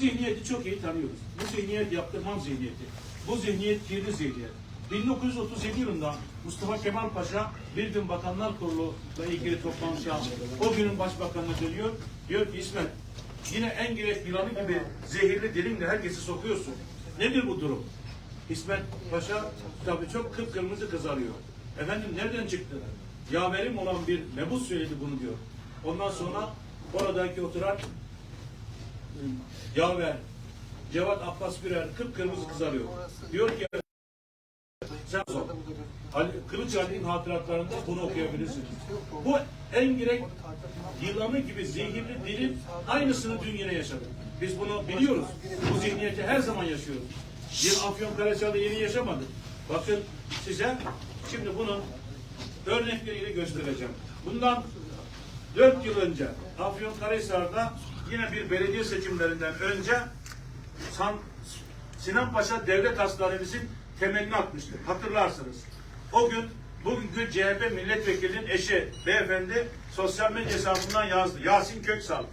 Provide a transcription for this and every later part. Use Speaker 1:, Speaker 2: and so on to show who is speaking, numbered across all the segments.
Speaker 1: zihniyeti çok iyi tanıyoruz. Bu zihniyet yaptırmam zihniyeti. Bu zihniyet kirli zihniyet. 1937 yılında Mustafa Kemal Paşa bir gün Bakanlar Kurulu'yla ilgili toplantı yaptı. O günün başbakanına dönüyor. Diyor ki İsmet yine en gerek yılanı gibi zehirli dilinle herkesi sokuyorsun. Nedir bu durum? İsmet Paşa tabii çok kıpkırmızı kızarıyor. Efendim nereden çıktı? Yaverim olan bir mebus söyledi bunu diyor. Ondan sonra oradaki oturan Yaver, Cevat Abbas Birer kıpkırmızı kızarıyor. Diyor ki sen sor. Ali, Kılıç Ali'nin hatıratlarında bunu okuyabilirsin. Bu en gerek yılanı gibi zehirli dilin aynısını dün yine yaşadık. Biz bunu biliyoruz. Bu zihniyeti her zaman yaşıyoruz. Bir Afyon Karaçalı yeni yaşamadık. Bakın size şimdi bunun örnekleriyle göstereceğim. Bundan dört yıl önce Afyonkarahisar'da yine bir belediye seçimlerinden önce San, Sinan Paşa Devlet Hastanemizin temelini atmıştır. Hatırlarsınız. O gün bugünkü CHP milletvekilinin eşi beyefendi sosyal medya hesabından yazdı. Yasin Köksal.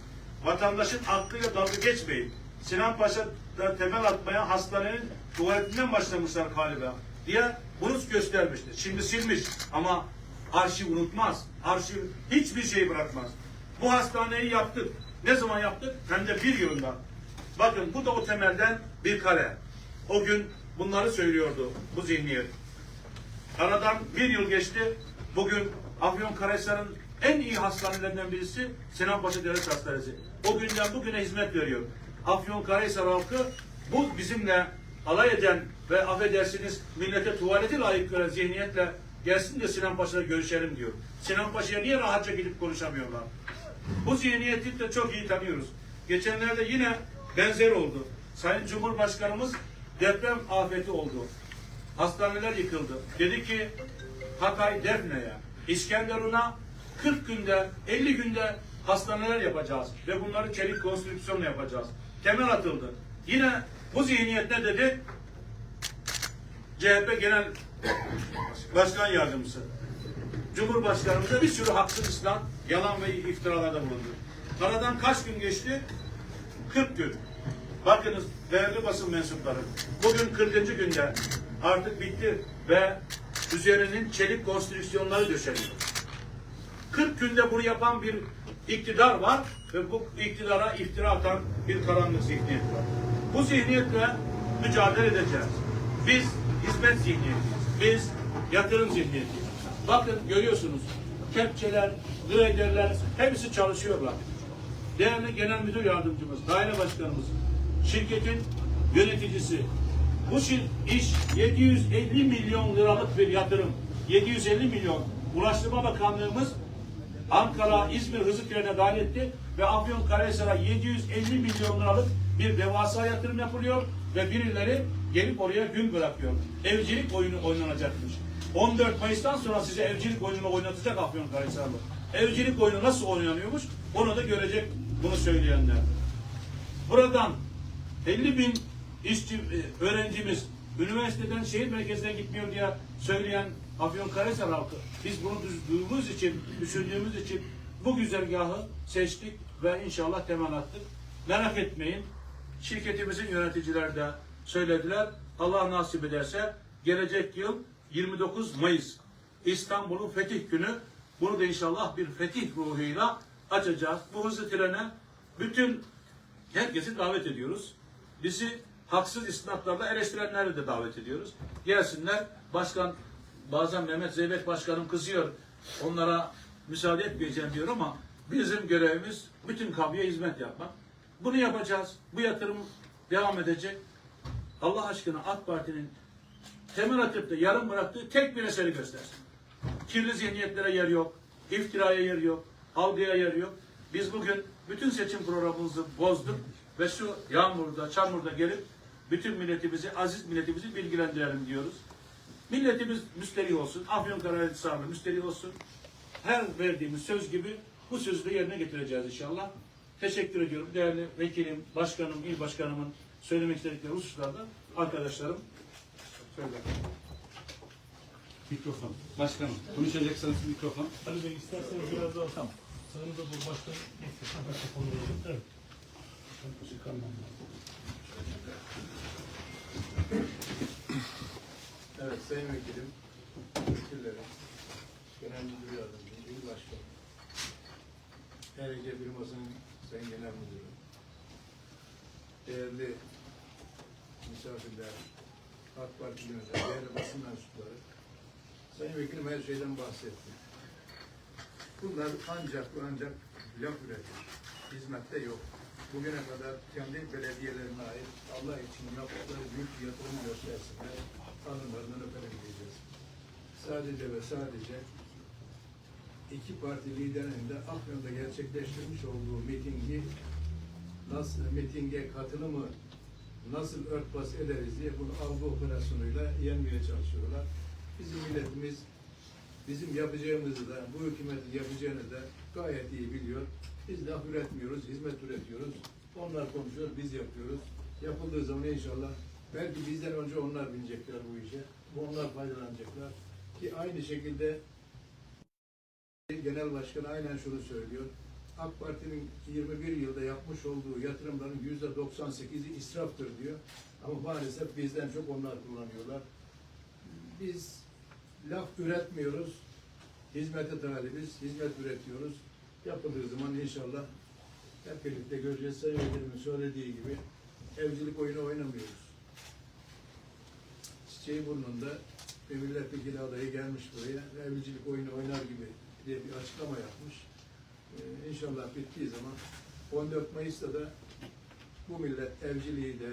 Speaker 1: Vatandaşın aklıyla dalga geçmeyin. Sinan Paşa'da temel atmaya hastanenin tuvaletinden başlamışlar galiba diye bunu göstermiştir. Şimdi silmiş ama arşiv unutmaz. Arşiv hiçbir şey bırakmaz. Bu hastaneyi yaptık. Ne zaman yaptık? Hem de bir yılında. Bakın bu da o temelden bir kare. O gün bunları söylüyordu bu zihniyet. Aradan bir yıl geçti. Bugün Afyonkarahisar'ın en iyi hastanelerinden birisi Sinanpaşa Devlet Hastanesi. O günden bugüne hizmet veriyor. Afyonkarahisar halkı bu bizimle alay eden ve affedersiniz millete tuvaleti layık gören zihniyetle gelsin de Sinan Paşa'da görüşelim diyor. Sinan Paşa'ya niye rahatça gidip konuşamıyorlar? Bu zihniyeti de çok iyi tanıyoruz. Geçenlerde yine benzer oldu. Sayın Cumhurbaşkanımız deprem afeti oldu. Hastaneler yıkıldı. Dedi ki Hatay Defne'ye, İskenderun'a 40 günde, 50 günde hastaneler yapacağız ve bunları çelik konstrüksiyonla yapacağız. Temel atıldı. Yine bu zihniyet ne dedi? CHP Genel Başkan Yardımcısı. Cumhurbaşkanımıza bir sürü haksız islam, yalan ve iftiralarda bulundu. Aradan kaç gün geçti? 40 gün. Bakınız değerli basın mensupları. Bugün 40. günde artık bitti ve üzerinin çelik konstrüksiyonları döşeniyor. 40 günde bunu yapan bir iktidar var ve bu iktidara iftira atan bir karanlık zihniyet var. Bu zihniyetle mücadele edeceğiz. Biz hizmet zihniyetiyiz. Biz yatırım zihniyetiyiz. Bakın görüyorsunuz kepçeler, graderler hepsi çalışıyorlar. Değerli Genel Müdür Yardımcımız, Daire Başkanımız, şirketin yöneticisi. Bu iş 750 milyon liralık bir yatırım. 750 milyon. Ulaştırma Bakanlığımız Ankara, İzmir hızlı trene dahil etti ve Afyonkarahisar'a 750 milyon liralık bir devasa yatırım yapılıyor ve birileri gelip oraya gün bırakıyor. Evcilik oyunu oynanacakmış. 14 Mayıs'tan sonra size evcilik oyununu oynatacak Afyonkarahisar'la. Evcilik oyunu nasıl oynanıyormuş onu da görecek bunu söyleyenler. Buradan 50 bin işçi, e, öğrencimiz üniversiteden şehir merkezine gitmiyor diye söyleyen Afyonkarahisar halkı. Biz bunu duyduğumuz için, düşündüğümüz için bu güzergahı seçtik ve inşallah temel attık. Merak etmeyin. Şirketimizin yöneticiler de söylediler. Allah nasip ederse gelecek yıl 29 Mayıs İstanbul'un fetih günü bunu da inşallah bir fetih ruhuyla açacağız. Bu hızlı trene bütün herkesi davet ediyoruz. Bizi haksız isnatlarla eleştirenleri de davet ediyoruz. Gelsinler. Başkan bazen Mehmet Zeybek Başkanım kızıyor. Onlara müsaade etmeyeceğim diyor ama bizim görevimiz bütün kamuya hizmet yapmak. Bunu yapacağız. Bu yatırım devam edecek. Allah aşkına AK Parti'nin temel da yarım bıraktığı tek bir eseri göstersin. Kirli zihniyetlere yer yok. iftiraya yer yok. Algıya yer yok. Biz bugün bütün seçim programımızı bozduk ve şu yağmurda, çamurda gelip bütün milletimizi, aziz milletimizi bilgilendirelim diyoruz. Milletimiz müsterih olsun. Afyonkarahisarlı müsterih olsun. Her verdiğimiz söz gibi bu sözü de yerine getireceğiz inşallah. Teşekkür ediyorum. Değerli vekilim, başkanım, il başkanımın söylemek istedikleri hususlarda arkadaşlarım söyler.
Speaker 2: Mikrofon. Başkanım konuşacaksanız mikrofon.
Speaker 3: Ali Bey isterseniz biraz daha tamam. Sağınıza bu baştan Evet. Evet Sayın Vekilim, Vekillerim, Genel Müdür Yardımcım, İl Başkanım, ERG firmasının Sayın Genel Müdürü, değerli misafirler, AK Parti yöneticileri, değerli basın mensupları, Sayın Vekilim her şeyden bahsetti. Bunlar ancak ancak laf üretir. Hizmette yok. Bugüne kadar kendi belediyelerine ait Allah için yaptıkları büyük yatırım göstersinler. Alınlarından öperim diyeceğiz. Sadece ve sadece iki parti liderinin de Afyon'da gerçekleştirmiş olduğu mitingi nasıl mitinge katılımı nasıl örtbas ederiz diye bunu algı operasyonuyla yenmeye çalışıyorlar. Bizim milletimiz bizim yapacağımızı da, bu hükümetin yapacağını da gayet iyi biliyor. Biz laf üretmiyoruz, hizmet üretiyoruz. Onlar konuşuyor, biz yapıyoruz. Yapıldığı zaman inşallah belki bizden önce onlar binecekler bu işe. Onlar faydalanacaklar. Ki aynı şekilde Genel Başkan aynen şunu söylüyor. AK Parti'nin 21 yılda yapmış olduğu yatırımların yüzde 98'i israftır diyor. Ama maalesef bizden çok onlar kullanıyorlar. Biz laf üretmiyoruz. Hizmete talibiz, hizmet üretiyoruz. Yapıldığı zaman inşallah hep birlikte göreceğiz. Sayın Vekilimin söylediği gibi evcilik oyunu oynamıyoruz. Çiçeği burnunda bir milletvekili adayı gelmiş buraya. Evcilik oyunu oynar gibi diye bir açıklama yapmış. Ee, inşallah bittiği zaman 14 Mayıs'ta da bu millet evciliği de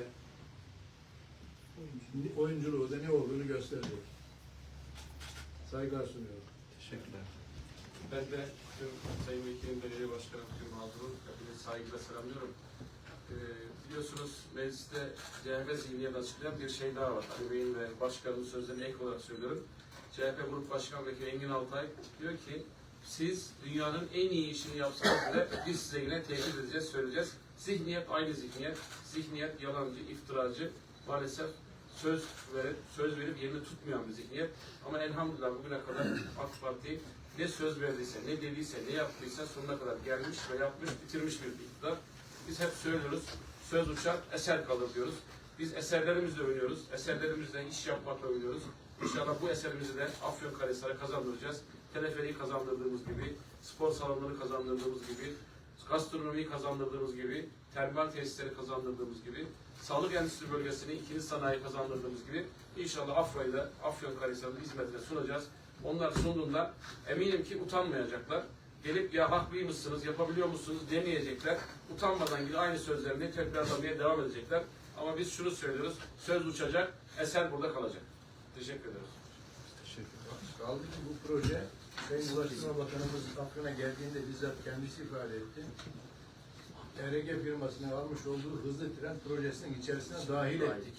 Speaker 3: oyunculuğu da ne olduğunu gösterecek. Saygılar sunuyorum.
Speaker 2: Teşekkürler.
Speaker 4: Ben de tüm Sayın Vekilim, Belediye Başkanı, tüm mağdurun hepinizi saygıyla selamlıyorum. Ee, biliyorsunuz mecliste CHP zihniyet açıklayan bir şey daha var. Ali Bey'in ve başkanın sözlerine ek olarak söylüyorum. CHP Grup Başkan Vekili Engin Altay diyor ki siz dünyanın en iyi işini yapsanız bile biz size yine tehdit edeceğiz, söyleyeceğiz. Zihniyet aynı zihniyet. Zihniyet yalancı, iftiracı. Maalesef söz verip, söz verip yerini tutmayan bir zihniyet. Ama elhamdülillah bugüne kadar AK Parti ne söz verdiyse, ne dediyse, ne yaptıysa sonuna kadar gelmiş ve yapmış, bitirmiş bir iktidar. Biz hep söylüyoruz, söz uçar, eser kalır diyoruz. Biz eserlerimizle oynuyoruz, eserlerimizle iş yapmakla oynuyoruz. İnşallah bu eserimizi de Afyonkarahisar'a kazandıracağız. Teleferiği kazandırdığımız gibi, spor salonları kazandırdığımız gibi, gastronomiyi kazandırdığımız gibi, termal tesisleri kazandırdığımız gibi, sağlık endüstri bölgesini ikinci sanayi kazandırdığımız gibi inşallah Afra'yı da Afyonkarahisar'ın hizmetine sunacağız. Onlar sunduğunda eminim ki utanmayacaklar. Gelip ya haklıymışsınız, yapabiliyor musunuz demeyecekler. Utanmadan yine aynı sözlerini tekrarlamaya devam edecekler. Ama biz şunu söylüyoruz, söz uçacak, eser burada kalacak. Teşekkür ederiz.
Speaker 3: Kaldı ki bu proje Sayın Ulaştırma Bakanımız Afyon'a geldiğinde bizzat kendisi ifade etti. ERG firmasının almış olduğu hızlı tren projesinin içerisine dahil ettik.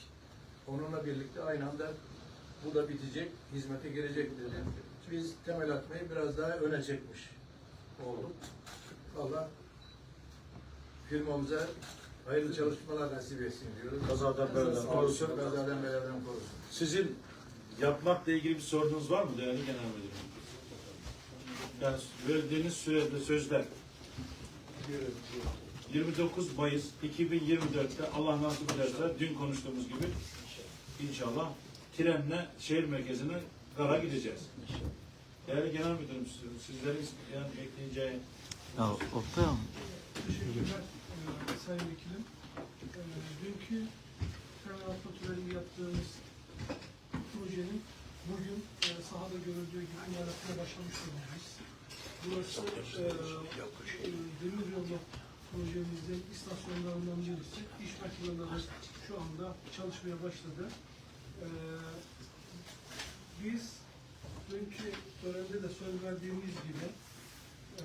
Speaker 3: Onunla birlikte aynı anda bu da bitecek, hizmete girecek dedi. Biz temel atmayı biraz daha öne çekmiş olduk. Valla firmamıza hayırlı çalışmalar nasip etsin diyoruz.
Speaker 1: Kazadan beladan korusun.
Speaker 3: Kazadan beladan korusun.
Speaker 1: Sizin yapmakla ilgili bir sorunuz var mı değerli genel müdürüm? Yani verdiğiniz sürede sözler 29 Mayıs 2024'te Allah nasip ederse dün konuştuğumuz gibi inşallah trenle şehir merkezine gara gideceğiz. Değerli genel müdürüm siz- sizlerin yani bekleyeceği
Speaker 5: Ya Oktay abi,
Speaker 6: Teşekkürler e, Sayın Vekilim. E, dünkü töreni yaptığımız projenin bugün e, sahada görüldüğü gibi imalatına başlamış durumdayız. Burası e, e, demir yolu projemizin istasyonlarından birisi. İş makineleri şu anda çalışmaya başladı. E, biz dünkü törende de söz verdiğimiz gibi e,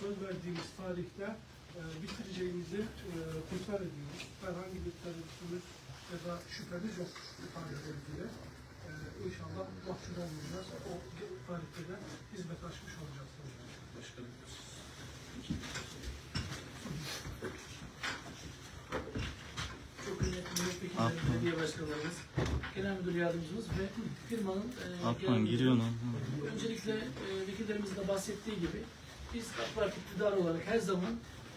Speaker 6: söz verdiğimiz tarihte e, bitireceğimizi e, tekrar ediyoruz. Herhangi bir tereddütümüz ya da şüphemiz yok bu tarihle. E, inşallah mahcup olmayacağız. O tarihte de hizmet açmış olacağız.
Speaker 4: Başkanım.
Speaker 7: Çok kıymetli milletvekilleri,
Speaker 5: Akman.
Speaker 7: belediye başkanlarımız, genel müdür yardımcımız ve firmanın e, genel
Speaker 5: giriyor lan.
Speaker 7: Öncelikle e, vekillerimizin de bahsettiği gibi biz AK Parti iktidarı olarak her zaman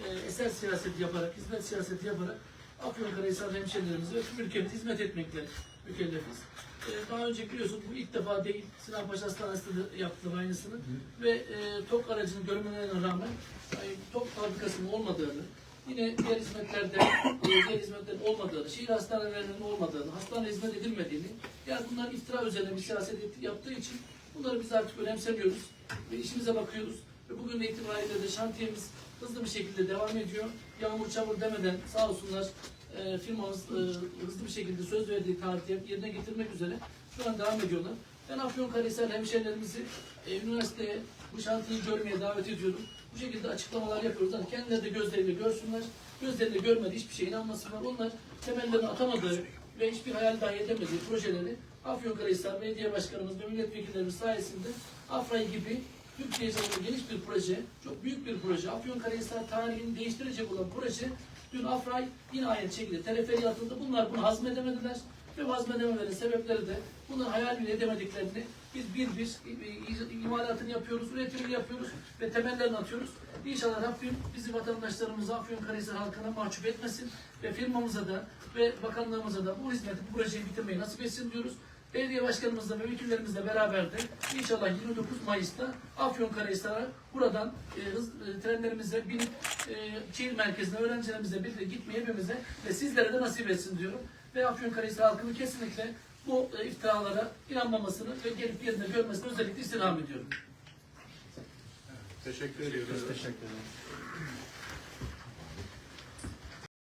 Speaker 7: e, eser siyaseti yaparak, hizmet siyaseti yaparak Afyonkarahisar hemşehrilerimize ve tüm ülkemize hizmet etmekle mükellefiz. E, daha önce biliyorsun bu ilk defa değil, Sinanpaşa Hastanesi'nde de yaptılar aynısını ve e, TOK aracını görmelerine rağmen e, TOK fabrikasının olmadığını, yine diğer hizmetlerde e, diğer hizmetlerin olmadığını, şehir hastanelerinin olmadığını, hastane hizmet edilmediğini, yani bunlar iftira üzerine bir siyaset yaptığı için bunları biz artık önemsemiyoruz ve işimize bakıyoruz. Ve bugün itibariyle de şantiyemiz hızlı bir şekilde devam ediyor. Yağmur çamur demeden sağ olsunlar e, firmamız e, hızlı bir şekilde söz verdiği tarihte yerine getirmek üzere şu an devam ediyorlar. Ben Afyonkarahisar hemşehrilerimizi e, üniversiteye bu şantiyeyi görmeye davet ediyorum. Bu şekilde açıklamalar yapıyoruz. Yani kendileri de gözleriyle görsünler. Gözleriyle görmediği hiçbir şeye inanmasınlar. Onlar temellerini atamadığı ve hiçbir hayal dahi edemediği projeleri Afyonkarahisar Belediye Başkanımız ve milletvekillerimiz sayesinde Afray gibi Türkiye çapında geniş bir proje, çok büyük bir proje. Afyonkarahisar tarihini değiştirecek olan proje dün Afray yine aynı şekilde teleferi atıldı. Bunlar bunu hazmedemediler ve hazmedememelerin sebepleri de bunların hayal bile edemediklerini biz bir bir imalatını yapıyoruz, üretimini yapıyoruz ve temellerini atıyoruz. İnşallah Rabbim bizi vatandaşlarımıza, Afyonkarahisar halkına mahcup etmesin ve firmamıza da ve bakanlığımıza da bu hizmeti, bu projeyi bitirmeyi nasip etsin diyoruz. Belediye başkanımızla ve vekillerimizle beraber de inşallah 29 Mayıs'ta Afyonkarahisar'a buradan e, hız, e, trenlerimize binip e, şehir merkezine öğrencilerimizle birlikte gitmeyi hepimize ve sizlere de nasip etsin diyorum. Ve Afyonkarahisar halkını kesinlikle bu e, iftiralara inanmamasını ve gelip yerinde görmesini özellikle istirham ediyorum.
Speaker 3: Teşekkür ediyoruz.
Speaker 5: Teşekkür ederim.